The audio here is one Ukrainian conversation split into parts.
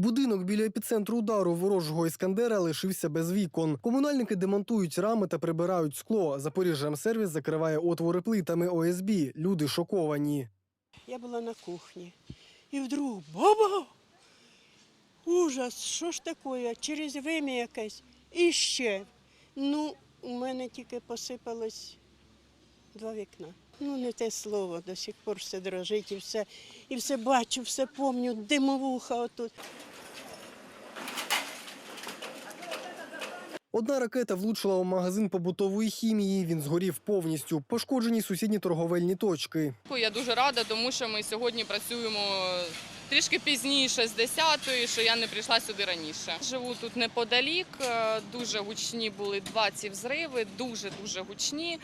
Будинок біля епіцентру удару ворожого іскандера лишився без вікон. Комунальники демонтують рами та прибирають скло. Запоріжжям сервіс закриває отвори плитами ОСБ. Люди шоковані. Я була на кухні. І вдруг баба! Ужас, що ж таке? Через вим'я якесь. І ще. Ну, у мене тільки посипалось два вікна. Ну, не те слово, до сих пор все дрожить і все, і все бачу, все помню, димовуха отут. Одна ракета влучила у магазин побутової хімії. Він згорів повністю. Пошкоджені сусідні торговельні точки. Я дуже рада, тому що ми сьогодні працюємо трішки пізніше з 10-ї, що я не прийшла сюди раніше. Живу тут неподалік. е, Дуже гучні були два ці взриви, дуже дуже гучні.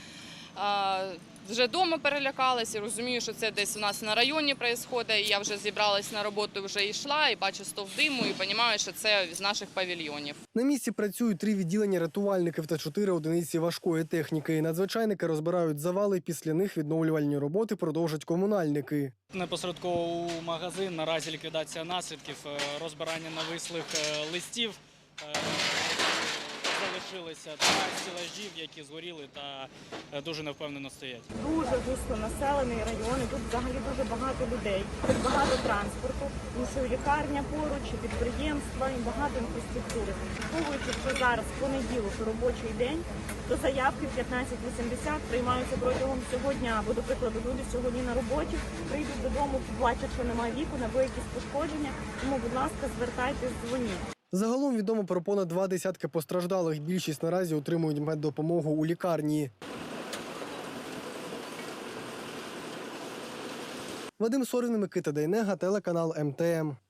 Е, Вже вдома перелякалася, розумію, що це десь у нас на районі відбувається. Я вже зібралась на роботу, вже йшла і бачу стовп диму, і розумію, що це з наших павільйонів. На місці працюють три відділення рятувальників та чотири одиниці важкої техніки. Надзвичайники розбирають завали. Після них відновлювальні роботи продовжать комунальники. Непосередково у магазин наразі ліквідація наслідків, е, розбирання навислих е, листів. Залишилися та стелажів, які згоріли та е, дуже невпевнено стоять. дуже густо населений район, тут взагалі дуже багато людей, тут багато транспорту, тому що лікарня поруч, підприємства, і багато інфраструктури. Враховуючи, що зараз понеділок робочий день, то заявки в 15.80 приймаються протягом всього дня. Бо, до прикладу, люди сьогодні на роботі прийдуть додому, побачать, що немає вікон або якісь пошкодження. Тому, будь ласка, звертайтесь, дзвоніть. Загалом відомо про понад два десятки постраждалих. Більшість наразі отримують меддопомогу у лікарні. Вадим Сорин, Микита Дейнега, телеканал МТМ.